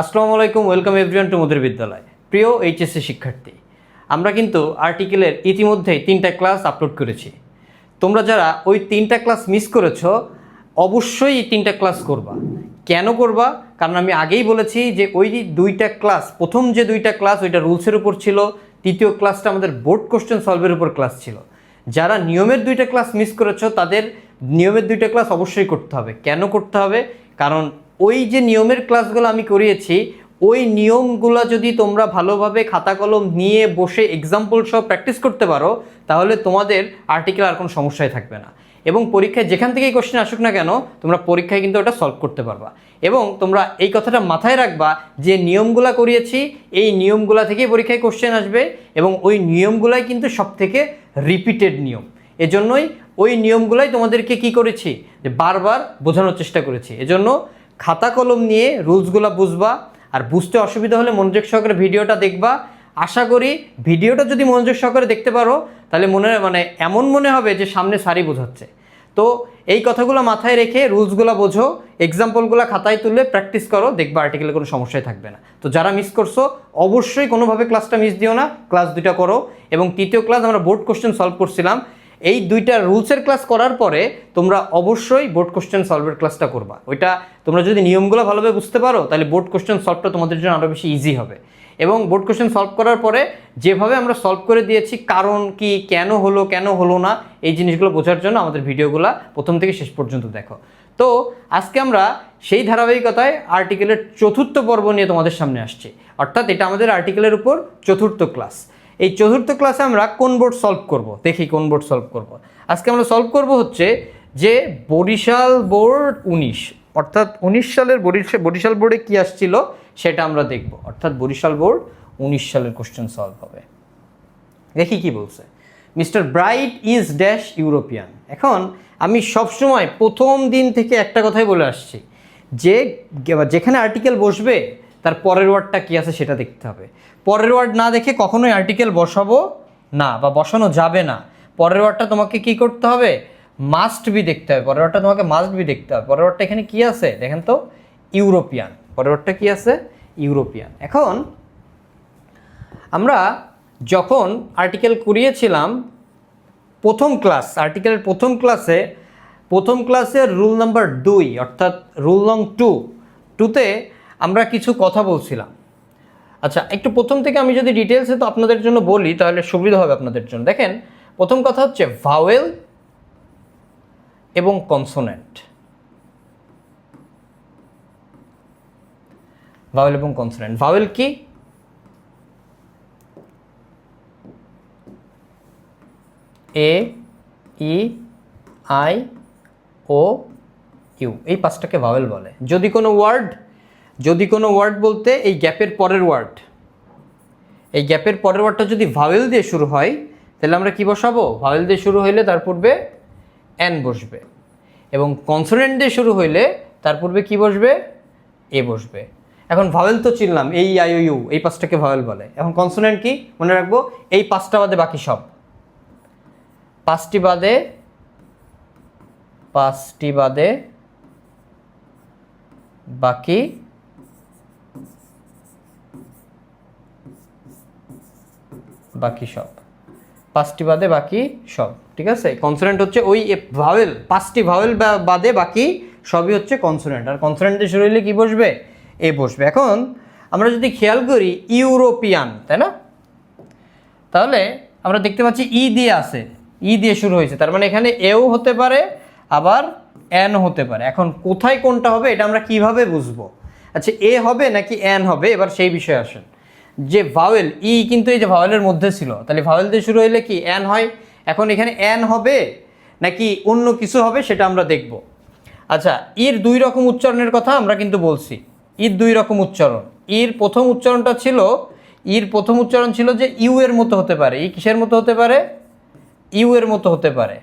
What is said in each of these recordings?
আসসালামু আলাইকুম, welcome everyone two মোদের বিদ্যালয়। প্রিয় এইচএসসি শিক্ষার্থী, আমরা কিন্তু আর্টিকেলের ইতিমধ্যেই তিনটা ক্লাস আপলোড করেছি। তোমরা যারা ওই তিনটা ক্লাস মিস করেছ, অবশ্যই তিনটা ক্লাস করবা। কেন করবা? কারণ আমি আগেই বলেছি যে ওই দুইটা ক্লাস, প্রথম যে দুইটা ক্লাস, ওইটা রুলসের উপর ছিল, তৃতীয় ক্লাসটা আমাদের বোর্ড কোশ্চেন সলভের উপর ক্লাস ছিল। যারা নিয়মের দুইটা ক্লাস মিস করেছ, তাদের নিয়মের দুইটা ক্লাস অবশ্যই করতে হবে। কেন করতে হবে? কারণ ওই যে নিয়মের ক্লাসগুলো আমি করিয়েছি, ওই নিয়মগুলো যদি তোমরা ভালোভাবে খাতা কলম নিয়ে বসে এক্সাম্পল সহ প্র্যাকটিস করতে পারো, তাহলে তোমাদের আর্টিকেল আর কোনো সমস্যাই থাকবে না। এবং পরীক্ষায় যেখান থেকেই কোশ্চেন আসুক না কেন, তোমরা পরীক্ষায় কিন্তু ওটা সলভ করতে পারবা। এবং তোমরা এই কথাটা মাথায় রাখবা যে নিয়মগুলা করিয়েছি, এই নিয়মগুলা থেকেই পরীক্ষায় কোশ্চেন আসবে এবং ওই নিয়মগুলাই কিন্তু সব থেকে রিপিটেড নিয়ম। এজন্যই ওই নিয়মগুলাই তোমাদেরকে কি করেছি? যে বারবার বোঝানোর চেষ্টা করেছি। এজন্য খাতা কলম নিয়ে রুলসগুলো বুঝবা আর বুঝতে অসুবিধা হলে মনোযোগ সহকারে ভিডিওটা দেখবা। আশা করি ভিডিওটা যদি মনোযোগ সহকারে দেখতে পারো, তাহলে মনে মানে এমন মনে হবে যে সামনে সারি বোঝাচ্ছে। তো এই কথাগুলো মাথায় রেখে রুলসগুলো বোঝো এক্সাম্পলগুলো খাতায় তুলে প্র্যাকটিস করো, দেখবা আর্টিকেলে কোনো সমস্যাই থাকবে না। তো যারা মিস করছ, অবশ্যই কোনোভাবে ক্লাসটা মিস দিও না ক্লাস দুটা করো এবং তৃতীয় ক্লাস আমরা বোর্ড কোশ্চেন সলভ করছিলাম এই দুইটা রুলসের ক্লাস করার পরে তোমরা অবশ্যই বোর্ড কোশ্চেন সলভের ক্লাসটা করবা। ওইটা তোমরা যদি নিয়মগুলো ভালোভাবে বুঝতে পারো, তাহলে বোর্ড কোশ্চেন সলভটা তোমাদের জন্য আরও বেশি ইজি হবে। এবং বোর্ড কোশ্চেন সলভ করার পরে যেভাবে আমরা সলভ করে দিয়েছি, কারণ কি, কেন হলো কেন হলো না, এই জিনিসগুলো বোঝার জন্য আমাদের ভিডিওগুলো প্রথম থেকে শেষ পর্যন্ত দেখো। তো আজকে আমরা সেই ধারাবাহিকতায় আর্টিকেলের চতুর্থ পর্ব নিয়ে তোমাদের সামনে আসছি। অর্থাৎ এটা আমাদের আর্টিকেলের উপর চতুর্থ ক্লাস এই চতুর্থ ক্লাসে আমরা কোন বোর্ড সলভ করব? দেখি কোন বোর্ড সলভ করব। আজকে আমরা সলভ করব হচ্ছে যে বরিশাল বোর্ড উনিশ, অর্থাৎ উনিশ সালের বরিশাল বরিশাল বোর্ডে কী আসছিল সেটা আমরা দেখব। অর্থাৎ বরিশাল বোর্ড উনিশ সালের কোশ্চেন সলভ হবে। দেখি কি বলছে। Mister Bright is dash European. এখন আমি সবসময় প্রথম দিন থেকে একটা কথাই বলে আসছি। যে, যেখানে আর্টিকেল বসবে, তার পরের ওয়ার্ডটা কী আছে সেটা দেখতে হবে। পরের ওয়ার্ড না দেখে কখনোই আর্টিকেল বসাবো না বা বসানো যাবে না। পরের ওয়ার্ডটা তোমাকে কি করতে হবে? মাস্ট বি দেখতে হবে। পরের ওয়ার্ডটা তোমাকে মাস্ট বি দেখতে হবে। পরের ওয়ার্ডটা এখানে কী আছে? দেখেন তো ইউরোপিয়ান পরের ওয়ার্ডটা কী আছে? ইউরোপিয়ান এখন আমরা যখন আর্টিকেল করিয়েছিলাম প্রথম ক্লাস আর্টিকেলের প্রথম ক্লাসে প্রথম ক্লাসের রুল নাম্বার দুই, অর্থাৎ রুল নং টু টুতে আমরা কিছু কথা বলছিলাম। আচ্ছা একটু প্রথম থেকে আমি যদি ডিটেলসে তো আপনাদের জন্য বলি, তাহলে সুবিধা হবে আপনাদের জন্য। দেখেন, প্রথম কথা হচ্ছে ভাওয়েল এবং কনসোনেন্ট ভাওয়েল এবং কনসোনেন্ট ভাওয়েল কি? A E I O you এই পাঁচটাকে ভাওয়েল বলে। যদি কোনো ওয়ার্ড যদি কোনো ওয়ার্ড বলতে এই গ্যাপের পরের ওয়ার্ড এই গ্যাপের পরের ওয়ার্ডটা যদি ভাওয়েল দিয়ে শুরু হয়, তাহলে আমরা কি বসাবো? ভাওয়েল দিয়ে শুরু হইলে তার পূর্বে এন বসবে এবং কনসোনেন্ট দিয়ে শুরু হইলে তার পূর্বে কি বসবে? এ বসবে। এখন ভাওয়েল তো চিনলাম এই আই ইউ এই পাঁচটাকে ভাওয়েল বলে। এখন কনসোনেন্ট কি? মনে রাখব, এই পাঁচটা বাদে বাকি সব। পাঁচটি বাদে পাঁচটি বাদে বাকি বাকি সব। পাঁচটি বাদে বাকি সব, ঠিক আছে? কনসোনেন্ট হচ্ছে ওই ভাওয়েল পাঁচটি ভাওয়েল বাদে বাকি সবই হচ্ছে কনসোনেন্ট আর কনসোনেন্ট দিয়ে শুরু কী বসবে? এ বসবে। এখন আমরা যদি খেয়াল করি ইউরোপিয়ান, তাই না? তাহলে আমরা দেখতে পাচ্ছি ই দিয়ে আছে। ই দিয়ে শুরু হয়েছে। তার মানে এখানে এও হতে পারে, আবার এন হতে পারে। এখন কোথায় কোনটা হবে, এটা আমরা কীভাবে বুঝব? আচ্ছা এ হবে নাকি এন হবে? এবার সেই বিষয়ে আসেন। যে ভাওয়েল ই কিন্তু এই যে ভাওয়েলের মধ্যে ছিল। তাহলে ভাওয়েল দিয়ে শুরু হইলে কি এন হয়? এখন এখানে এন হবে নাকি অন্য কিছু হবে সেটা আমরা দেখব। আচ্ছা ইর দুই রকম উচ্চারণের কথা আমরা কিন্তু বলছি। ইর দুই রকম উচ্চারণ। ইর প্রথম উচ্চারণটা ছিল ইর প্রথম উচ্চারণ ছিল যে ইউ এর মতো হতে পারে। ই কিসের মতো হতে পারে? ইউ এর মতো হতে পারে।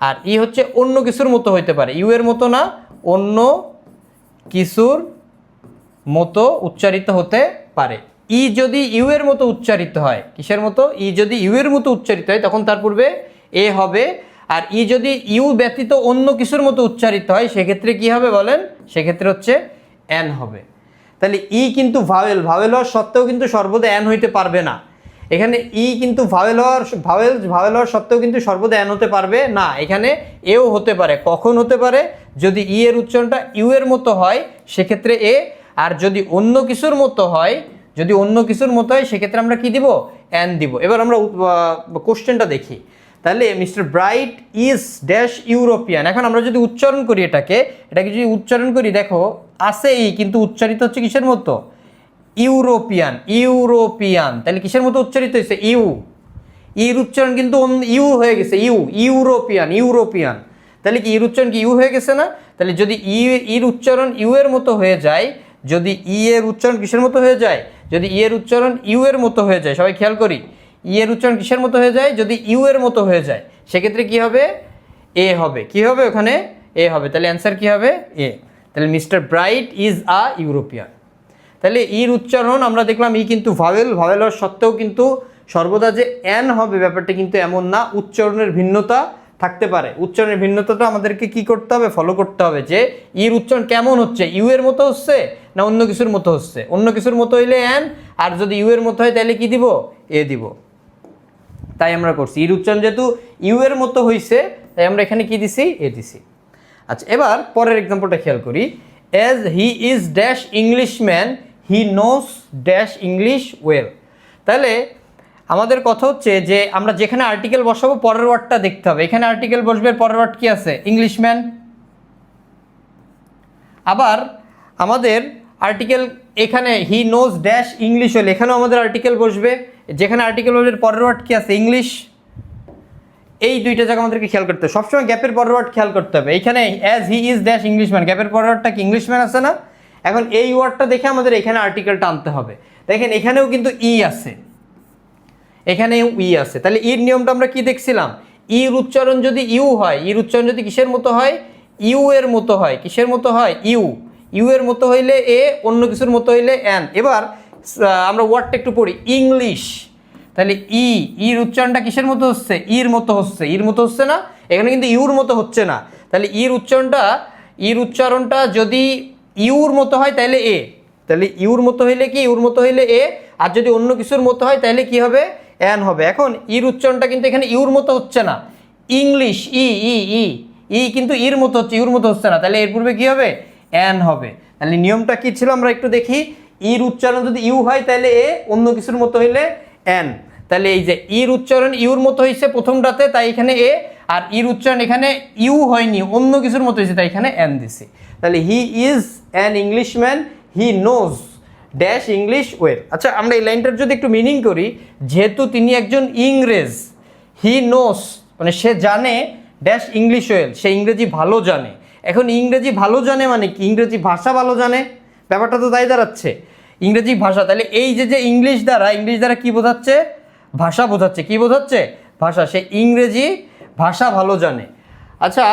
আর ই হচ্ছে অন্য কিছুর মতো হতে পারে। ইউ এর মতো না, অন্য কিছুর মতো উচ্চারিত হতে পারে। ই যদি ইউ এর মতো উচ্চারিত হয়, কিসের মতো? ই যদি ইউ এর মতো উচ্চারিত হয়, তখন তার পূর্বে এ হবে। আর ই যদি ইউ ব্যতীত অন্য কিছুর মতো উচ্চারিত হয়, সেক্ষেত্রে কি হবে বলেন? সেক্ষেত্রে হচ্ছে এন হবে। তাহলে ই কিন্তু ভাওয়েল। ভাওয়েল হওয়ার সত্ত্বেও কিন্তু সর্বদা অ্যান হইতে পারবে না। এখানে ই কিন্তু ভাওয়েল হওয়ার ভাওয়েল ভাওয়েল হওয়ার সত্ত্বেও কিন্তু সর্বদা অ্যান হতে পারবে না। এখানে এও হতে পারে, কখন হতে পারে? যদি ই এর উচ্চারণটা ইউ এর মতো হয়, সেক্ষেত্রে এ। আর যদি অন্য কিছুর মতো হয় যদি অন্য কিছুর মতো হয়, সেক্ষেত্রে আমরা কি দিব? অ্যান দিব। এবার আমরা কোশ্চেনটা দেখি। তাহলে mister Bright is dash European এখন আমরা যদি উচ্চারণ করি এটাকে এটাকে যদি উচ্চারণ করি, দেখো আছে ই কিন্তু উচ্চারিত হচ্ছে কিসের মতো? ইউরোপিয়ান ইউরোপিয়ান তাহলে কিসের মতো উচ্চারিত হয়েছে? ইউ। ইর উচ্চারণ কিন্তু ইউ হয়ে গেছে, ইউ। ইউরোপিয়ান ইউরোপিয়ান তাহলে কি ইর উচ্চারণ কি ইউ হয়ে গেছে না? তাহলে যদি ই, ইর উচ্চারণ ইউ এর মতো হয়ে যায় যদি ই এর উচ্চারণ কিসের মতো হয়ে যায়? যদি ই এর উচ্চারণ ইউ এর মতো হয়ে যায়, সবাই খেয়াল করি। ই এর উচ্চারণ কিসের মতো হয়ে যায়? যদি ইউ এর মতো হয়ে যায়, সেক্ষেত্রে কি হবে? এ হবে। কি হবে ওখানে? এ হবে। তাহলে অ্যান্সার কি হবে? এ তাহলে mister Bright is a European. তাহলে ইর উচ্চারণ আমরা দেখলাম ই কিন্তু ভাওয়েল। ভাওয়েল হওয়ার সত্ত্বেও কিন্তু সর্বদা যে অ্যান হবে ব্যাপারটা কিন্তু এমন না, উচ্চারণের ভিন্নতা থাকতে পারে। উচ্চারণের ভিন্নতাটা আমাদেরকে কি করতে হবে? ফলো করতে হবে যে ইর উচ্চারণ কেমন হচ্ছে? ইউ এর মতো হচ্ছে? না অন্য কিছুর মতো হচ্ছে? অন্য কিছুর মতো হইলে এন, আর যদি ইউ এর মতো হয় তাহলে কি দিব? এ দিব। তাই আমরা করছি। ইর উচ্চারণ যেহেতু ইউ এর মতো হয়েছে তাই আমরা এখানে কি দিছি? এ দিছি। আচ্ছা এবার পরের এক্সাম্পলটা খেয়াল করি। As he is dash English man he knows dash English well তাহলে আমাদের কথা হচ্ছে যে আমরা যেখানে আর্টিকেল বসাবো, পরের ওয়ার্ডটা দেখতে হবে। এখানে আর্টিকেল বসবে পরের ওয়ার্ড কি আছে? ইংলিশম্যান আবার আমাদের আর্টিকেল এখানে হি নোজ ড্যাশ ইংলিশ হলে এখানেও আমাদের আর্টিকেল বসবে। যেখানে আর্টিকেল বসবে পরের ওয়ার্ড কি আছে? ইংলিশ এই দুইটা জায়গা আমাদেরকে খেয়াল করতে হবে। সবসময় গ্যাপের পরের ওয়ার্ড খেয়াল করতে হবে। এখানে as he is dash Englishman গ্যাপের পরের ওয়ার্ডটা কি? ইংলিশম্যান আছে না? এখন এই ওয়ার্ডটা দেখে আমাদের এখানে আর্টিকেলটা আনতে হবে। দেখেন, এখানেও কিন্তু ই আছে। এখানেও ই আছে। তাহলে ইর নিয়মটা আমরা কি দেখছিলাম? ইর উচ্চারণ যদি ইউ হয় ইর উচ্চারণ যদি কিসের মতো হয়? ইউ এর মতো হয়। কিসের মতো হয়? ইউ ইউ এর মতো হইলে এ, অন্য কিছুর মতো হইলে অ্যান এবার আমরা ওয়ার্ডটা একটু পড়ি। ইংলিশ। তাহলে ই ইর উচ্চারণটা কিসের মতো হচ্ছে? ইর মতো হচ্ছে। ইর মতো হচ্ছে না? এখানে কিন্তু ইউর মতো হচ্ছে না। তাহলে ইর উচ্চারণটা ইর উচ্চারণটা যদি ইউর মতো হয়, তাহলে এ। তাহলে ইউর মতো হইলে কি? ইউর মতো হইলে এ। আর যদি অন্য কিছুর মতো হয়, তাহলে কি হবে? অ্যান হবে। এখন ইর উচ্চারণটা কিন্তু এখানে ইউর মতো হচ্ছে না। ইংলিশ, ই ই ই ই কিন্তু ইর মতো হচ্ছে, ইউর মতো হচ্ছে না। তাহলে এর পূর্বে কি হবে? অ্যান হবে। তাহলে নিয়মটা কি ছিল? আমরা একটু দেখি। ইর উচ্চারণ যদি ইউ হয়, তাহলে এ অন্য কিছুর মতো হইলে অ্যান তাহলে এই যে ইর উচ্চারণ ইউর মতো হয়েছে প্রথমটাতে, তাই এখানে এ। আর ইর উচ্চারণ এখানে ইউ হয়নি, অন্য কিছুর মতো হয়েছে তাই এখানে অ্যান দিছে। তাহলে he is an Englishman, he knows dash English well আচ্ছা আমরা এই লাইনটার যদি একটু মিনিং করি, যেহেতু তিনি একজন ইংরেজ, হি নোস মানে সে জানে ড্যাশ ইংলিশ ওয়েল, সে ইংরেজি ভালো জানে। এখন ইংরেজি ভালো জানে মানে কি? ইংরেজি ভাষা ভালো জানে? ব্যাপারটা তো তাই দাঁড়াচ্ছে। ইংরেজি ভাষা, তাহলে এই যে যে ইংলিশ দ্বারা ইংলিশ দ্বারা কি বোঝাচ্ছে? ভাষা বোঝাচ্ছে। কি বোঝাচ্ছে? ভাষা। সে ইংরেজি ভাষা ভালো জানে। আচ্ছা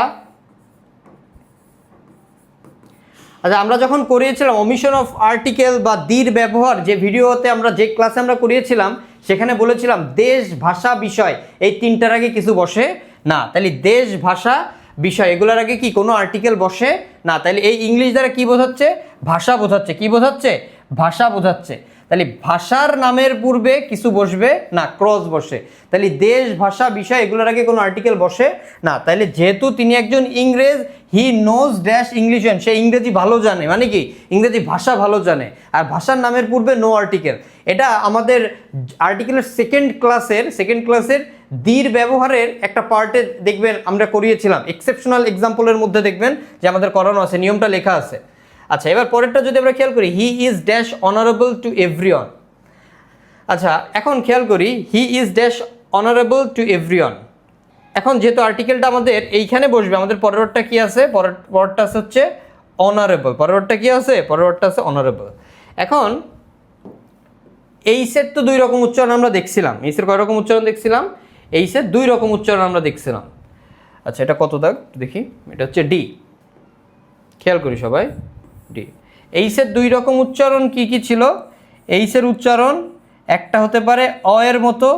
আচ্ছা আমরা যখন করিয়েছিলাম অমিশন অফ আর্টিকেল বা দির ব্যবহার, যে ভিডিওতে আমরা, যে ক্লাসে আমরা করিয়েছিলাম, সেখানে বলেছিলাম, দেশ ভাষা বিষয়। এই তিনটার আগে কিছু বসে না। তাহলে দেশ ভাষা বিষয়। এগুলোর আগে কি কোনো আর্টিকেল বসে? না, তাহলে এই ইংলিশ দ্বারা কি বোঝাচ্ছে? ভাষা বোঝাচ্ছে। কি বোঝাচ্ছে? ভাষা বোঝাচ্ছে। তাহলে ভাষার নামের পূর্বে কিছু বসবে? না ক্রস বসে। তাহলে দেশ, ভাষা, বিষয়, এগুলোর আগে কোনো আর্টিকেল বসে? না, তাহলে যেহেতু তিনি একজন ইংরেজ হি নোজ ড্যাশ ইংলিশ সে ইংরেজি ভালো জানে। মানে কি? ইংরেজি ভাষা ভালো জানে। আর ভাষার নামের পূর্বে নো আর্টিকেল এটা আমাদের আর্টিকেলের সেকেন্ড ক্লাসের সেকেন্ড ক্লাসের দির ব্যবহারের একটা পার্টে দেখবেন আমরা করিয়েছিলাম। এক্সেপশনাল এক্সাম্পলের মধ্যে দেখবেন যে আমাদের করানো আছে, নিয়মটা লেখা আছে। আচ্ছা এবার পরেরটা যদি আমরা খেয়াল করি he is dash honourable to everyone আচ্ছা এখন খেয়াল করি he is dash honourable to everyone এখন যেহেতু আর্টিকেলটা আমাদের এইখানে বসবে, আমাদের পরেরটা কি আছে? পরের পরেরটা আছে হচ্ছে অনারেবল পরেরটা কি আছে? পরেরটা আছে অনারেবল এখন এইসের তো দুই রকম উচ্চারণ আমরা দেখছিলাম। এইসের কয় রকম উচ্চারণ দেখছিলাম? এইসের দুই রকম উচ্চারণ আমরা দেখছিলাম। আচ্ছা এটা কত দাগ? দেখি। এটা হচ্ছে ডি খেয়াল করি সবাই ডি এইসের দুই রকম উচ্চারণ কি কি ছিল? এইসের উচ্চারণ একটা হতে পারে অ এর মতো,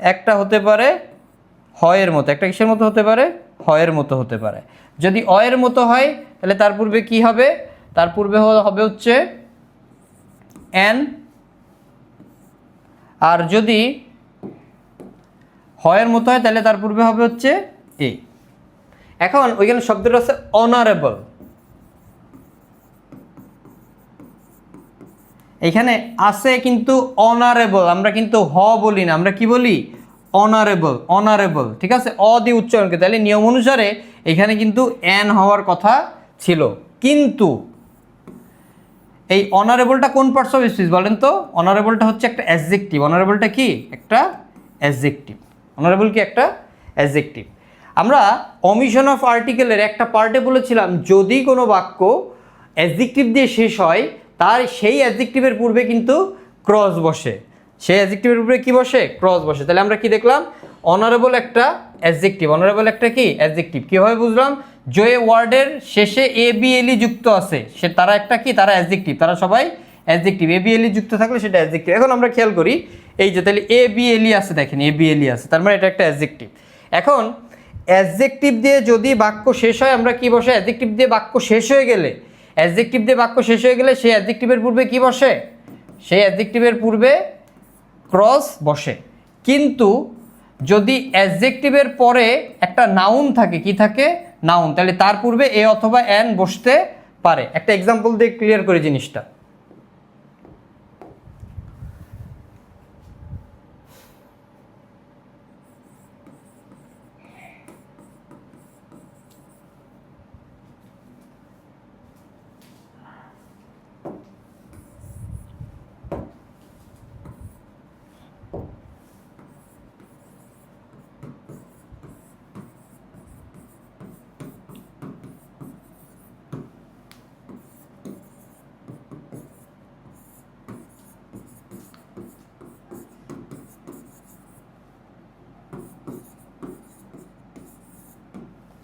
একটা হতে পারে হয়ের মতো। একটা কিসের মতো হতে পারে? হয়ের মতো হতে পারে। যদি অয়ের মতো হয়, তাহলে তার পূর্বে কি হবে? তার পূর্বে হবে হচ্ছে অ্যান আর যদি হয়ের মতো হয়, তাহলে তার পূর্বে হবে হচ্ছে এ। এখন ওইখানে শব্দটা হচ্ছে অনারেবল এখানে আছে কিন্তু অনারেবল আমরা কিন্তু হ বলি না, আমরা কি বলি? অনারেবল অনারেবল ঠিক আছে? অ দিয়ে উচ্চারণ করে তাহলে নিয়ম অনুসারে এখানে কিন্তু অ্যান হওয়ার কথা ছিল। কিন্তু এই অনারেবলটা কোন পার্টস অফ স্পিচ বলেন তো? অনারেবলটা হচ্ছে একটা অ্যাজেক্টিভ অনারেবলটা কি? একটা অ্যাজেক্টিভ অনারেবল কি একটা? অ্যাজেক্টিভ আমরা অমিশন অফ আর্টিকেলের একটা পার্টে বলেছিলাম, যদি কোনো বাক্য অ্যাজেক্টিভ দিয়ে শেষ হয়, তার সেই অ্যাজেক্টিভের পূর্বে কিন্তু ক্রস বসে। সেই অ্যাজেক্টিভের উপরে কি বসে? ক্রস বসে। তাহলে আমরা কি দেখলাম? অনারেবল একটা অ্যাজেক্টিভ অনারেবল একটা কি? অ্যাজেক্টিভ কীভাবে বুঝলাম? যে ওয়ার্ডের শেষে এ বি এলই যুক্ত আছে, সে তারা একটা কি? তারা অ্যাজেক্টিভ তারা সবাই অ্যাজেক্টিভ এ বি এলই যুক্ত থাকলে সেটা অ্যাজেক্টিভ এখন আমরা খেয়াল করি, এই যে তাহলে এ বি এলই আছে, দেখেন এ বি এলই আছে, তার মানে এটা একটা অ্যাজেক্টিভ এখন অ্যাজেক্টিভ দিয়ে যদি বাক্য শেষ হয়, আমরা কি বসে? অ্যাজেক্টিভ দিয়ে বাক্য শেষ হয়ে গেলে অ্যাজেক্টিভ দিয়ে বাক্য শেষ হয়ে গেলে সেই অ্যাজেক্টিভের পূর্বে কি বসে? সেই অ্যাজেক্টিভের পূর্বে ক্রস বসে। কিন্তু যদি অ্যাডজেক্টিভের পরে একটা নাউন থাকে, কি থাকে? নাউন তাহলে তার পূর্বে এ অথবা এন বসতে পারে। একটা এক্সাম্পল দিয়ে ক্লিয়ার করে জিনিসটা।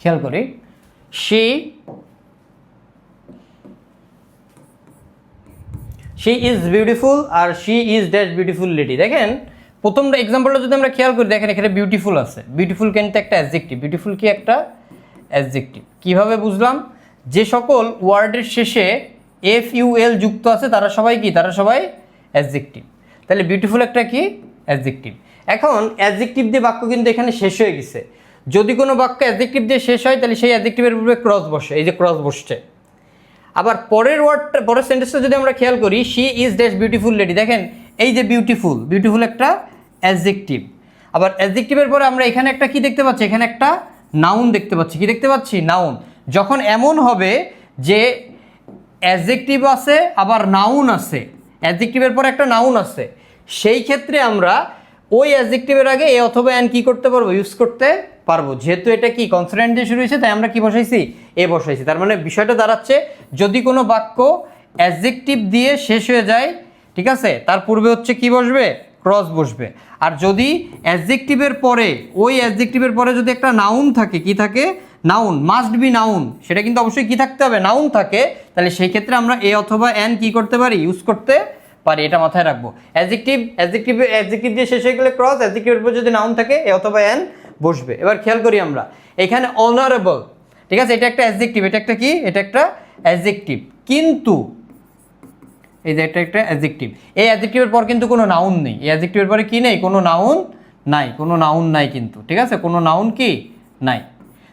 খেয়াল করি, সে she is beautiful R she is dash beautiful lady. দেখেন, প্রথমটা এক্সাম্পলটা যদি আমরা খেয়াল করি, দেখেন এখানে বিউটিফুল আছে। বিউটিফুল কিন্তু একটা অ্যাডজেক্টিভ বিউটিফুল কি একটা অ্যাডজেক্টিভ কীভাবে বুঝলাম? যে সকল ওয়ার্ডের শেষে এফ ইউ এল যুক্ত আছে, তারা সবাই কি? তারা সবাই অ্যাডজেক্টিভ তাহলে বিউটিফুল একটা কি? অ্যাডজেক্টিভ এখন অ্যাডজেক্টিভ দিয়ে বাক্য কিন্তু এখানে শেষ হয়ে গেছে। যদি কোনো বাক্য অ্যাডজেক্টিভ দিয়ে শেষ হয়, তাহলে সেই অ্যাডজেক্টিভের পূর্বে ক্রস বসে, এই যে ক্রস বসছে। আবার পরের ওয়ার্ডটা পরের সেন্টেন্সটা যদি আমরা খেয়াল করি she is dash beautiful lady দেখেন, এই যে বিউটিফুল বিউটিফুল একটা অ্যাডজেক্টিভ আবার অ্যাডজেক্টিভের পরে আমরা এখানে একটা কি দেখতে পাচ্ছি? এখানে একটা নাউন দেখতে পাচ্ছি। কি দেখতে পাচ্ছি? নাউন যখন এমন হবে যে অ্যাডজেক্টিভ আছে, আবার নাউন আছে। অ্যাডজেক্টিভের পরে একটা নাউন আছে। সেই ক্ষেত্রে আমরা ওই অ্যাডজেক্টিভের আগে এ অথবা অ্যান কি করতে পারব? ইউজ করতে পারব। যেহেতু এটা কি কনসোনেন্ট দিয়ে শুরু হয়েছে, তাই আমরা কি বসাইছি? এ বসাইছি। তার মানে বিষয়টা দাঁড়াচ্ছে, যদি কোনো বাক্য অ্যাডজেক্টিভ দিয়ে শেষ হয়ে যায়, ঠিক আছে? তার পূর্বে হচ্ছে কি বসবে? ক্রস বসবে। আর যদি অ্যাডজেক্টিভের পরে, ওই অ্যাডজেক্টিভের পরে যদি একটা নাউন থাকে, কি থাকে? নাউন মাস্ট বি নাউন সেটা কিন্তু অবশ্যই কি থাকতে হবে? নাউন থাকে। তাহলে সেই ক্ষেত্রে আমরা এ অথবা অ্যান কি করতে পারি? ইউজ করতে পারি, এটা মাথায় রাখব। অ্যাডজেক্টিভ অ্যাডজেক্টিভ অ্যাডজেক্টিভ দিয়ে শেষ হয়ে গেলে ক্রস অ্যাডজেক্টিভের উপর যদি নাউন থাকে অথবা এন বসবে। এবার খেয়াল করি আমরা, এখানে অনারেবল ঠিক আছে? এটা একটা অ্যাডজেক্টিভ এটা একটা কি? এটা একটা অ্যাডজেক্টিভ কিন্তু, এই যে এটা একটা অ্যাডজেক্টিভ এই অ্যাডজেক্টিভের পর কিন্তু কোনো নাউন নেই। এই অ্যাডজেক্টিভের পরে কি নেই? কোনো নাউন নাই। কোনো নাউন নাই কিন্তু, ঠিক আছে? কোনো নাউন কি নাই।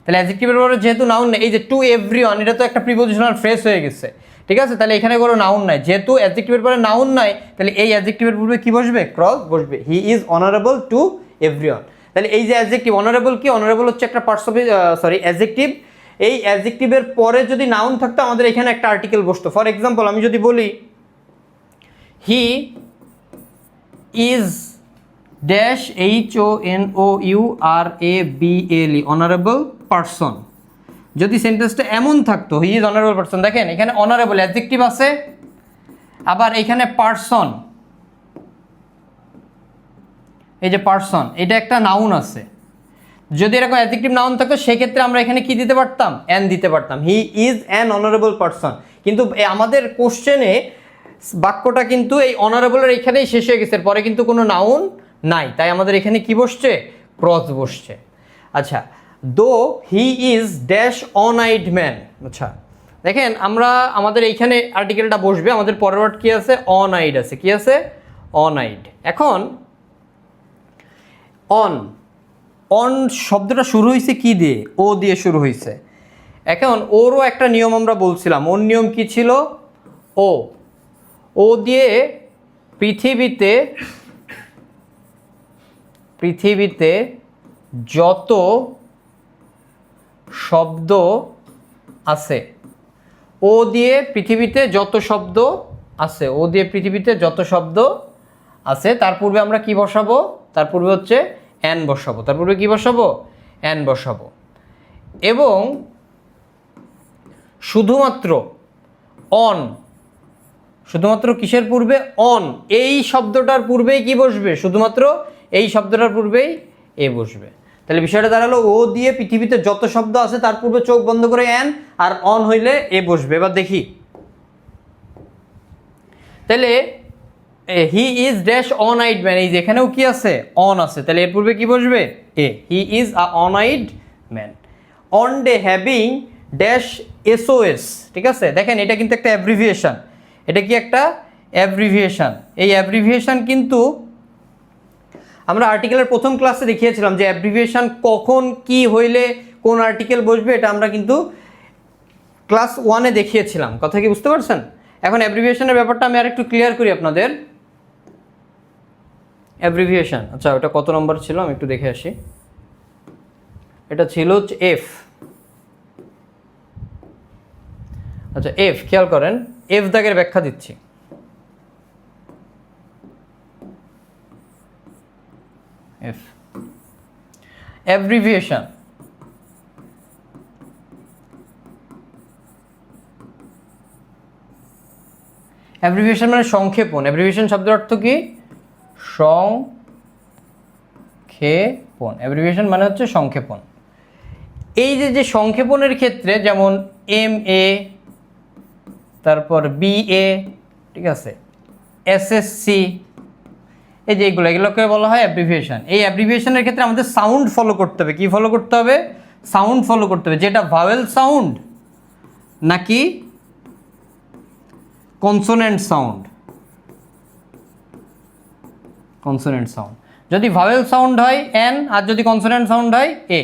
তাহলে অ্যাডজেক্টিভের পরে যেহেতু নাউন নেই, এই যে টু এভরি ওয়ান এটা তো একটা প্রিপোজিশনাল ফ্রেস হয়ে গেছে। ঠিক আছে? তাহলে এখানে কোনো নাউন নাই। যেহেতু অ্যাডজেক্টিভের পরে নাউন নাই, তাহলে এই অ্যাডজেক্টিভের পূর্বে কি বসবে? ক্রস বসবে। He is honourable to every তাহলে এই যে অ্যাডজেক্টিভ অনারেবল কি? অনারেবল হচ্ছে একটা পার্টস অফ সরি অ্যাডজেক্টিভ এই অ্যাডজেক্টিভের পরে যদি নাউন থাকতো, আমাদের এখানে একটা আর্টিকেল বসতো। ফর এক্সাম্পল আমি যদি বলি he is dash H O N O U R A B L E honourable person যদি সেন্টেন্সটা এমন থাকতো হি ইজ অনারেবল পারসন দেখেন এখানে অনারেবল অ্যাডজেক্টিভ আছে, আবার এখানে পারসন এই যে পারসন এটা একটা নাউন আছে। যদি এরকম অ্যাডজেক্টিভ নাউন থাকতো, সেক্ষেত্রে আমরা এখানে কি দিতে পারতাম? অ্যান দিতে পারতাম। He is an honourable person কিন্তু আমাদের কোশ্চেনে বাক্যটা কিন্তু এই অনারেবলের এখানেই শেষ হয়ে গেছে পরে কিন্তু কোনো নাউন নাই। তাই আমাদের এখানে কি বসছে? ক্রস বসছে। আচ্ছা দো he is dash one eyed man আচ্ছা দেখেন, আমরা আমাদের এইখানে আর্টিকেলটা বসবে, আমাদের পরের ওয়ার্ড কি আছে? অনাইড আছে। কি আছে? অনাইড এখন অন অন শব্দটা শুরু হয়েছে কি দিয়ে? ও দিয়ে শুরু হয়েছে। এখন, ওরও একটা নিয়ম আমরা বলছিলাম। ওর নিয়ম কি ছিল? ও ও দিয়ে পৃথিবীতে পৃথিবীতে যত শব্দ আছে। ও দিয়ে পৃথিবীতে যত শব্দ আছে, ও দিয়ে পৃথিবীতে যত শব্দ আছে, তার পূর্বে আমরা কি বসাবো? তার পূর্বে হচ্ছে অ্যান বসাবো। তার পূর্বে কি বসাবো? অ্যান বসাবো। এবং শুধুমাত্র অন, শুধুমাত্র কিসের পূর্বে? অন। এই শব্দটার পূর্বেই কি বসবে? শুধুমাত্র এই শব্দটার পূর্বেই এ বসবে। তাহলে বিষয়টা দাঁড়াল, ও দিয়ে পৃথিবীতে যত শব্দ আছে তার পূর্বে চোখ বন্ধ করে অ্যান আর অন হইলে এ বসবে। এবার দেখি। তাহলে he is dash one eyed man. এই যে এখানেও কি আছে? অন আছে। তাহলে এর পূর্বে কি বসবে? A, he is a one eyed man. One day having dash SOS. ঠিক আছে? দেখেন, এটা কিন্তু একটা অ্যাব্রিভিয়েশন। এটা কি একটা? অ্যাব্রিভিয়েশন। এই অ্যাব্রিভিয়েশন কিন্তু আমরা আর্টিকেলের প্রথম ক্লাসে দেখিয়েছিলাম যে অ্যাব্রিভিয়েশন কখন কি হইলে কোন আর্টিকেল বসবে, এটা আমরা কিন্তু ক্লাস ওয়ানে দেখিয়েছিলাম। কথা কি বুঝতে পারছেন? এখন অ্যাব্রিভিয়েশনের ব্যাপারটা আমি আরেকটু ক্লিয়ার করি আপনাদের। অ্যাব্রিভিয়েশন আচ্ছা ওটা কত নম্বর ছিল? আমি একটু দেখে আসি। এটা ছিল এফ আচ্ছা এফ খেয়াল করেন এফ দাগের ব্যাখ্যা দিচ্ছি। এফ অ্যাব্রিভিয়েশন অ্যাব্রিভিয়েশন মানে সংক্ষেপণ। অ্যাব্রিভিয়েশন শব্দের অর্থ কি? সংক্ষেপণ। অ্যাব্রিভিয়েশন মানে হচ্ছে সংক্ষেপণ। এই যে যে সংক্ষেপণের ক্ষেত্রে যেমন এম এ তারপর বি এ ঠিক আছে? এসএসসি এই যে এগুলো, এগুলোকে বলা হয় অ্যাব্রিভিয়েশন এই অ্যাব্রিভিয়েশনের ক্ষেত্রে আমাদের সাউন্ড ফলো করতে হবে। কি ফলো করতে হবে? সাউন্ড ফলো করতে হবে। যেটা ভাওয়েল সাউন্ড নাকি কনসোনেন্ট সাউন্ড কনসোনেন্ট সাউন্ড যদি ভাওয়েল সাউন্ড হয় এন আর যদি কনসোনেন্ট সাউন্ড হয় এ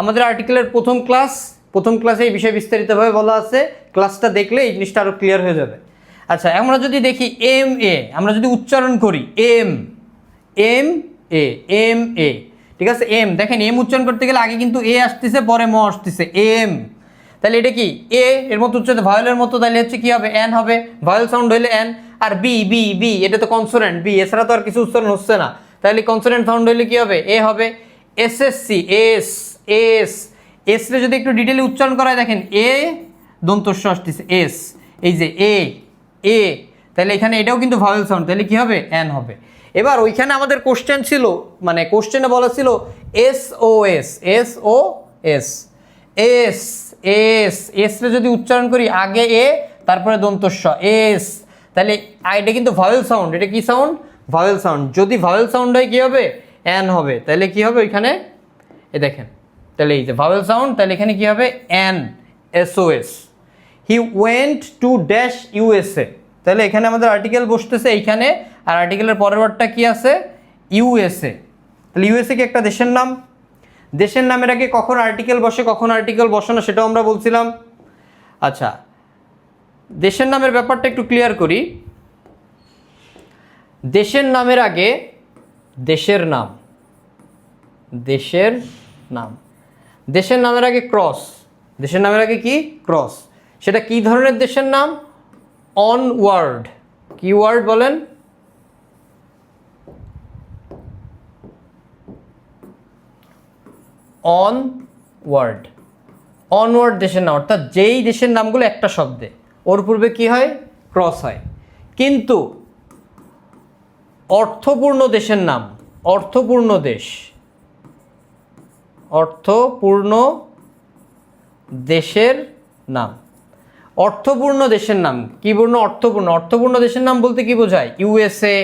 আমাদের আর্টিকেলের প্রথম ক্লাস প্রথম ক্লাসে এই বিষয়ে বিস্তারিতভাবে বলা আছে। ক্লাসটা দেখলে এই জিনিসটা আরও ক্লিয়ার হয়ে যাবে। আচ্ছা আমরা যদি দেখি এম এ আমরা যদি উচ্চারণ করি M M A M A ঠিক আছে? এম দেখেন এম উচ্চারণ করতে গেলে আগে কিন্তু এ আসতেছে, পরে ম আসতেছে। এম তাহলে এটা কি? এ এর মতো উচ্চারণ ভায়োলের মতো, তাহলে হচ্ছে কি হবে? এন হবে। ভায়োল সাউন্ড হইলে এন আর বি বি বি এটা তো কনসোনেন্ট বি এছাড়া তো আর কিছু উচ্চারণ হচ্ছে না। তাহলে কনসোনেন্ট সাউন্ড হইলে কি হবে? এ হবে S S C S S S রে যদি একটু ডিটেলে উচ্চারণ করা হয়, দেখেন এ দন্তস্ব আসতেছে এস এই যে এ এ তাহলে এখানে এটাও কিন্তু ভাওয়েল সাউন্ড তাহলে কি হবে? এন হবে। এবার ওইখানে আমাদের কোশ্চেন ছিল মানে কোশ্চেনে বলা ছিল S O S S O S S S S রে যদি উচ্চারণ করি আগে এ, তারপরে দন্তস্ব এস তাহলে এটা কিন্তু ভাওয়েল সাউন্ড এটা কি সাউন্ড ভাওয়েল সাউন্ড যদি ভাওয়েল সাউন্ড হয় কী হবে? এন হবে, তাহলে কি হবে ওইখানে? এ দেখেন, তাহলে এই যে ভাওয়েল সাউন্ড তাহলে এখানে কি হবে? An SOS he went to dash USA তাহলে এখানে আমাদের আর্টিকেল বসতেছে, এইখানে আর আর্টিকেলের পরের ওয়ার্ডটা কি আছে? ইউএসএ তাহলে ইউএসএ কি একটা দেশের নাম? দেশের নামের আগে কখন আর্টিকেল বসে, কখন আর্টিকেল বসে না সেটাও আমরা বলছিলাম। আচ্ছা দেশের নামের ব্যাপারটা একটু ক্লিয়ার করি। দেশের নামের আগে দেশের নাম। দেশের নাম। দেশের নামের আগে ক্রস দেশের নামের আগে কি? ক্রস সেটা কি ধরনের দেশের নাম? অন ওয়ার্ড কি ওয়ার্ড বলেন? অন ওয়ার্ড অনওয়ার্ড দেশের নাম, অর্থাৎ যেই দেশের নামগুলো একটা শব্দে, ওর পূর্বে কি হয়? ক্রস হয়। কিন্তু অর্থপূর্ণ দেশের নাম, অর্থপূর্ণ দেশ, অর্থপূর্ণ দেশের নাম। অর্থপূর্ণ দেশের নাম, কি পূর্ণ অর্থপূর্ণ। অর্থপূর্ণ দেশের নাম বলতে কি বোঝায়? ইউএসএ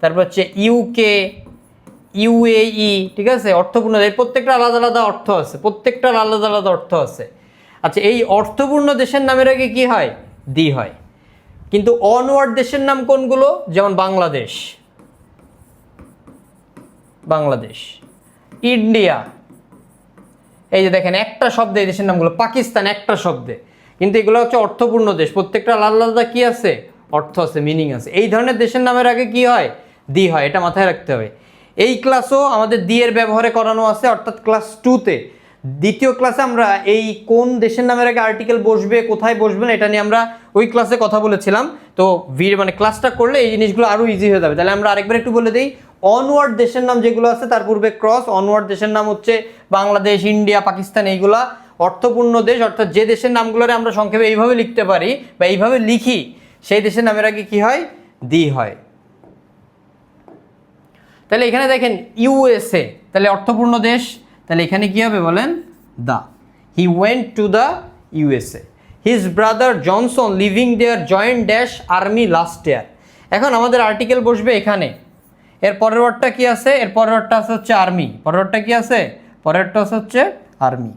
তারপর হচ্ছে ইউকে ইউএই, ঠিক আছে? অর্থপূর্ণ এর প্রত্যেকটা আলাদা আলাদা অর্থ আছে। প্রত্যেকটার আলাদা আলাদা অর্থ আছে। আচ্ছা এই অর্থপূর্ণ দেশের নামের আগে কি হয়? দি হয়। কিন্তু অনওয়ার্ড দেশের নাম কোনগুলো? যেমন বাংলাদেশ। বাংলাদেশ। ইন্ডিয়া। এই যে দেখেন, একটা শব্দে এই দেশের নামগুলো। পাকিস্তান, একটা শব্দে। কিন্তু এগুলো হচ্ছে অর্থপূর্ণ দেশ। প্রত্যেকটা আলাদা আলাদা কি আছে? অর্থ আছে মিনিং আছে। এই ধরনের দেশের নামের আগে কি হয়? দি হয়। এটা মাথায় রাখতে হবে। এই ক্লাসও আমাদের দি এর ব্যবহারে করানো আছে, অর্থাৎ ক্লাস টুতে দ্বিতীয় ক্লাসে আমরা এই কোন দেশের নামের আগে আর্টিকেল বসবে, কোথায় বসবে না, এটা নিয়ে আমরা ওই ক্লাসে কথা বলেছিলাম। তো ভিড় মানে ক্লাসটা করলে এই জিনিসগুলো আরও ইজি হয়ে যাবে। তাহলে আমরা আরেকবার একটু বলে দিই অনওয়ার্ড দেশের নাম যেগুলো আছে, তার পূর্বে ক্রস অনওয়ার্ড দেশের নাম হচ্ছে বাংলাদেশ, ইন্ডিয়া, পাকিস্তান, এইগুলা অর্থপূর্ণ দেশ। অর্থাৎ যে দেশের নামগুলোরে আমরা সংক্ষেপে এইভাবে লিখতে পারি বা এইভাবে লিখি, সেই দেশের নামের আগে কি হয়? দি হয়। তাহলে এখানে দেখেন ইউএসএ তাহলে অর্থপূর্ণ দেশ, তাহলে এখানে কি হবে বলেন? The. He went to the USA his brother Johnson living there joined dash army last year এখন আমাদের আর্টিকেল বসবে এখানে। এর পরের ওয়ার্ডটা কী আছে? এর পরের ওয়ার্ডটা আছে হচ্ছে আর্মি পরের ওয়ার্ডটা কী আছে? পরেরটা হচ্ছে আর্মি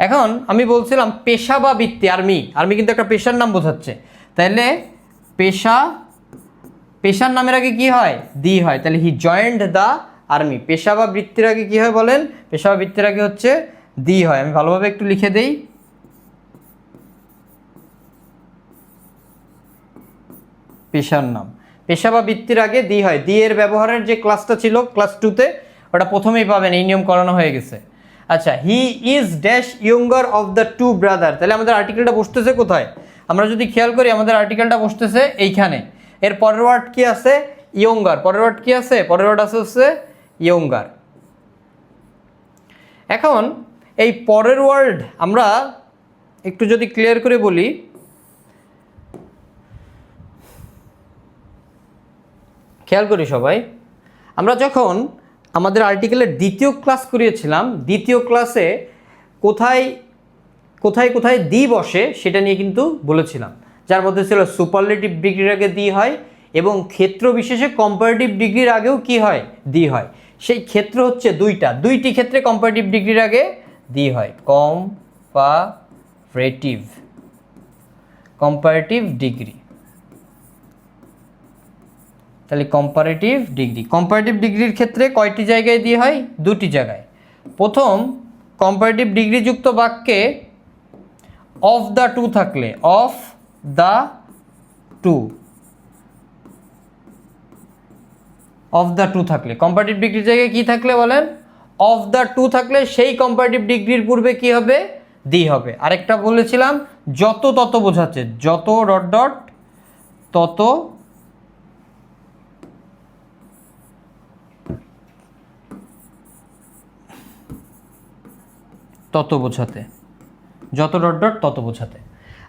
এখন আমি বলছিলাম পেশা বা বৃত্তি আর্মি আর্মি কিন্তু একটা পেশার নাম বোঝাচ্ছে। তাহলে পেশা পেশার নামের আগে কি হয়? দি হয়। তাহলে হি জয়েন্ট দ্য আর্মি পেশা বা বৃত্তির আগে কি হয় বলেন? পেশা বা বৃত্তির আগে হচ্ছে দি হয়। আমি ভালোভাবে একটু লিখে দেই। পেশার নাম। পেশা বা বৃত্তির আগে দি হয়। দি এর ব্যবহারের যে ক্লাসটা ছিল ক্লাস টুতে ওটা প্রথমেই পাবেন। এই নিয়ম করানো হয়ে গেছে। আচ্ছা he is dash younger of the two brother তাহলে আমাদের আর্টিকেলটা বসতেছে কোথায়? আমরা যদি খেয়াল করি, আমাদের আর্টিকেলটা বসতেছে এইখানে। এর পরের ওয়ার্ড কি আছে? ইয়ঙ্গার পরের ওয়ার্ড কি আছে? পরের ওয়ার্ড আছে হচ্ছে ইয়ঙ্গার এখন এই পরের ওয়ার্ড আমরা একটু যদি ক্লিয়ার করে বলি, খেয়াল করি সবাই, আমরা যখন আমাদের আর্টিকেলের দ্বিতীয় ক্লাস করিয়েছিলাম, দ্বিতীয় ক্লাসে কোথায় কোথায় কোথায় দি বসে সেটা নিয়ে কিন্তু বলেছিলাম। যার মধ্যে ছিল সুপারলেটিভ ডিগ্রির আগে দি হয় এবং ক্ষেত্র বিশেষে কম্পারেটিভ ডিগ্রির আগেও কি হয়? দি হয়। সেই ক্ষেত্র হচ্ছে দুইটা। দুইটি ক্ষেত্রে কম্পারেটিভ ডিগ্রির আগে দি হয়। Comparative comparative degree তাহলে কম্পারেটিভ ডিগ্রি কম্পারেটিভ ডিগ্রির ক্ষেত্রে কয়টি জায়গায় দিয়ে হয়? দুটি জায়গায়। প্রথম কম্পারেটিভ ডিগ্রিযুক্ত বাক্যে অফ দ্য টু থাকলে of the two of the two থাকলে। কম্পারেটিভ ডিগ্রির জায়গায় কি থাকলে বলেন? অফ দ্য টু থাকলে সেই কম্পারেটিভ ডিগ্রির পূর্বে কি হবে? দি হবে। আরেকটা বলেছিলাম, যত তত বোঝাচ্ছে, যত ডট ডট, তত তত বোঝাতে। যত ডট ডট, তত বোঝাতে।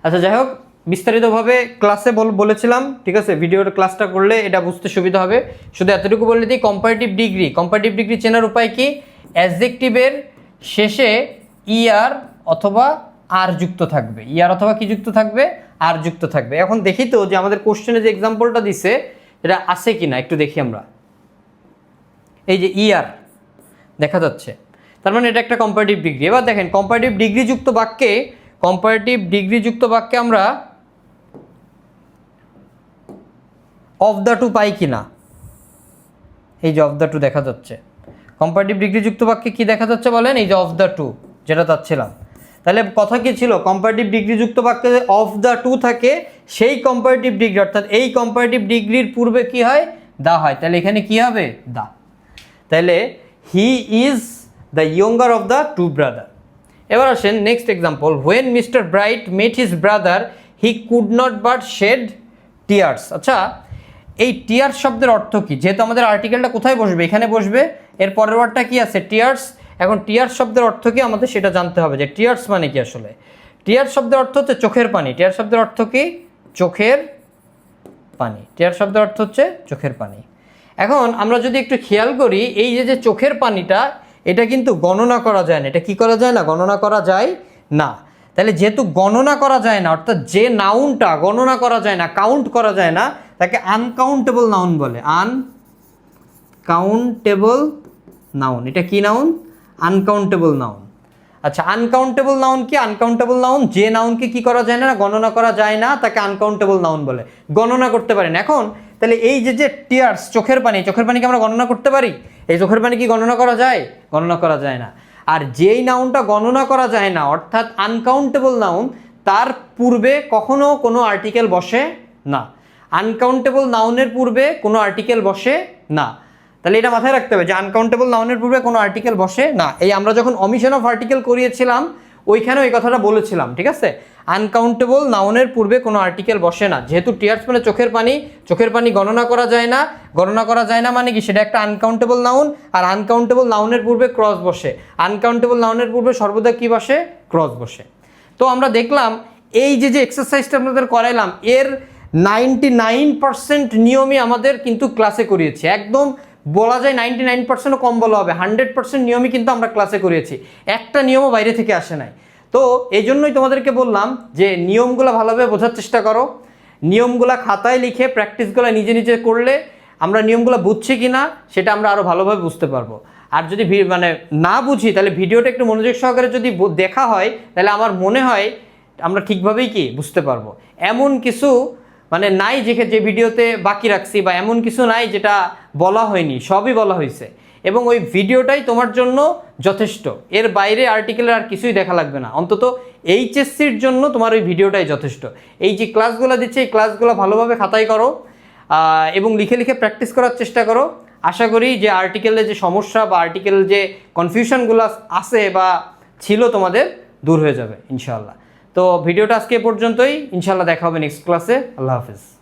আচ্ছা যাই হোক বিস্তারিতভাবে ক্লাসে বল বলেছিলাম, ঠিক আছে? ভিডিওর ক্লাসটা করলে এটা বুঝতে সুবিধা হবে। শুধু এতটুকু বলে দিই কম্পারেটিভ ডিগ্রি কম্পারেটিভ ডিগ্রি চেনার উপায় কি? অ্যাডজেক্টিভের শেষে ইয়ার অথবা আর যুক্ত থাকবে। ইয়ার অথবা কি যুক্ত থাকবে? আর যুক্ত থাকবে। এখন দেখি তো যে আমাদের কোশ্চেনে যে এক্সাম্পলটা দিছে, এটা আছে কি না একটু দেখি আমরা। এই যে ইয়ার দেখা যাচ্ছে। তার মানে এটা একটা কম্পারেটিভ ডিগ্রি এবার দেখেন কম্পারেটিভ ডিগ্রিযুক্ত বাক্যে কম্পারেটিভ ডিগ্রিযুক্ত বাক্যে আমরা অফ দ্য টু পাই কি না এই যে অফ দ্য টু দেখা যাচ্ছে। কম্পারেটিভ ডিগ্রিযুক্ত বাক্যে কি দেখা যাচ্ছে বলেন? এই যে অফ দ্য টু যেটা চাচ্ছিলাম। তাহলে কথা কি ছিল? কম্পারেটিভ ডিগ্রিযুক্ত বাক্যে অফ দ্য টু থাকে, সেই কম্পারেটিভ ডিগ্রি অর্থাৎ এই কম্পারেটিভ ডিগ্রির পূর্বে কি হয়? দা হয়। তাহলে এখানে কি হবে? দা। তাহলে he is the younger of the two brother এবার আসেন next example when Mr Bright met his brother he could not but shed tears আচ্ছা এই টিয়ার্স শব্দের অর্থ কি? যেহেতু আমাদের আর্টিকেলটা কোথায় বসবে? এখানে বসবে। এর পরের ওয়ার্ডটা কি আছে? টিয়ার্স এখন টিয়ার্স শব্দের অর্থ কি? আমাদের সেটা জানতে হবে যে টিয়ার্স মানে কি আসলে? টিয়ার শব্দের অর্থ হচ্ছে চোখের পানি। টিয়ার শব্দের অর্থ কি? চোখের পানি। টিয়ার শব্দের অর্থ হচ্ছে চোখের পানি। এখন আমরা যদি একটু খেয়াল করি, এই যে যে চোখের পানিটা, এটা কিন্তু গণনা করা যায় না। এটা কি করা যায় না? গণনা করা যায় না। তাহলে যেহেতু গণনা করা যায় না, অর্থাৎ যে নাউনটা গণনা করা যায় না কাউন্ট করা যায় না তাকে আনকাউন্টেবল নাউন বলে। আন কাউন্টেবল নাউন এটা কি নাউন আনকাউন্টেবল নাউন আচ্ছা আনকাউন্টেবল নাউন কি? আনকাউন্টেবল নাউন যে নাউনকে কি করা যায় না, গণনা করা যায় না, তাকে আনকাউন্টেবল নাউন বলে। গণনা করতে পারেন। এখন, তাহলে এই যে যে টিয়ার্স চোখের পানি, চোখের পানিকে আমরা গণনা করতে পারি? এই চোখের পানি কি গণনা করা যায়? গণনা করা যায় না। আর যেই নাউনটা গণনা করা যায় না, অর্থাৎ আনকাউন্টেবল নাউন তার পূর্বে কখনো কোনো আর্টিকেল বসে না। আনকাউন্টেবল নাউনের পূর্বে কোনো আর্টিকেল বসে না। তাহলে এটা মাথায় রাখতে হবে যে আনকাউন্টেবল নাউনের পূর্বে কোনো আর্টিকেল বসে না। এই আমরা যখন অমিশন অফ আর্টিকেল করিয়েছিলাম, ওইখানেও এই কথাটা বলেছিলাম, ঠিক আছে? আনকাউন্টেবল নাউনের পূর্বে কোনো আর্টিকেল বসে না। যেহেতু টিয়ার্স মানে চোখের পানি চোখের পানি গণনা করা যায় না। গণনা করা যায় না মানে কি? সেটা একটা আনকাউন্টেবল নাউন আর আনকাউন্টেবল নাউনের পূর্বে ক্রস বসে। আনকাউন্টেবল নাউনের পূর্বে সর্বদা কি বসে? ক্রস বসে। তো আমরা দেখলাম, এই যে যে এক্সারসাইজটা আপনাদের করাইলাম, এর নাইনটি নাইন পার্সেন্ট নিয়মই আমাদের কিন্তু ক্লাসে করিয়েছি। একদম বলা যায় নাইনটি নাইন পার্সেন্টও কম বলা হবে। হান্ড্রেড পার্সেন্ট নিয়মই কিন্তু আমরা ক্লাসে করিয়েছি। একটা নিয়মও বাইরে থেকে আসে নাই। তো এই জন্যই তোমাদেরকে বললাম যে নিয়মগুলো ভালোভাবে বোঝার চেষ্টা করো। নিয়মগুলো খাতায় লিখে প্র্যাকটিসগুলো নিজে নিজে করলে আমরা নিয়মগুলো বুঝছি কি না সেটা আমরা আরও ভালোভাবে বুঝতে পারব। আর যদি মানে না বুঝি, তাহলে ভিডিওটা একটু মনোযোগ সহকারে যদি দেখা হয়, তাহলে আমার মনে হয় আমরা ঠিকভাবেই কি বুঝতে পারব। এমন কিছু মানে নাই যে যে ভিডিওতে বাকি রাখছি বা এমন কিছু নাই যেটা বলা হয়নি, সবই বলা হয়েছে। এবং ওই ভিডিওটাই তোমার জন্য যথেষ্ট। এর বাইরে আর্টিকেলের আর কিছুই দেখা লাগবে না। অন্তত এইচএসসির জন্য তোমার ওই ভিডিওটাই যথেষ্ট। এই যে ক্লাসগুলো দিচ্ছে, এই ক্লাসগুলো ভালোভাবে খাতায় করো এবং লিখে লিখে প্র্যাকটিস করার চেষ্টা করো। আশা করি যে আর্টিকেলের যে সমস্যা বা আর্টিকেল যে কনফিউশনগুলো আছে বা ছিল তোমাদের, দূর হয়ে যাবে, ইনশাআল্লাহ। তো ভিডিওটা আজকে পর্যন্তই। ইনশাল্লাহ দেখা হবে নেক্সট ক্লাসে আল্লাহ হাফিজ।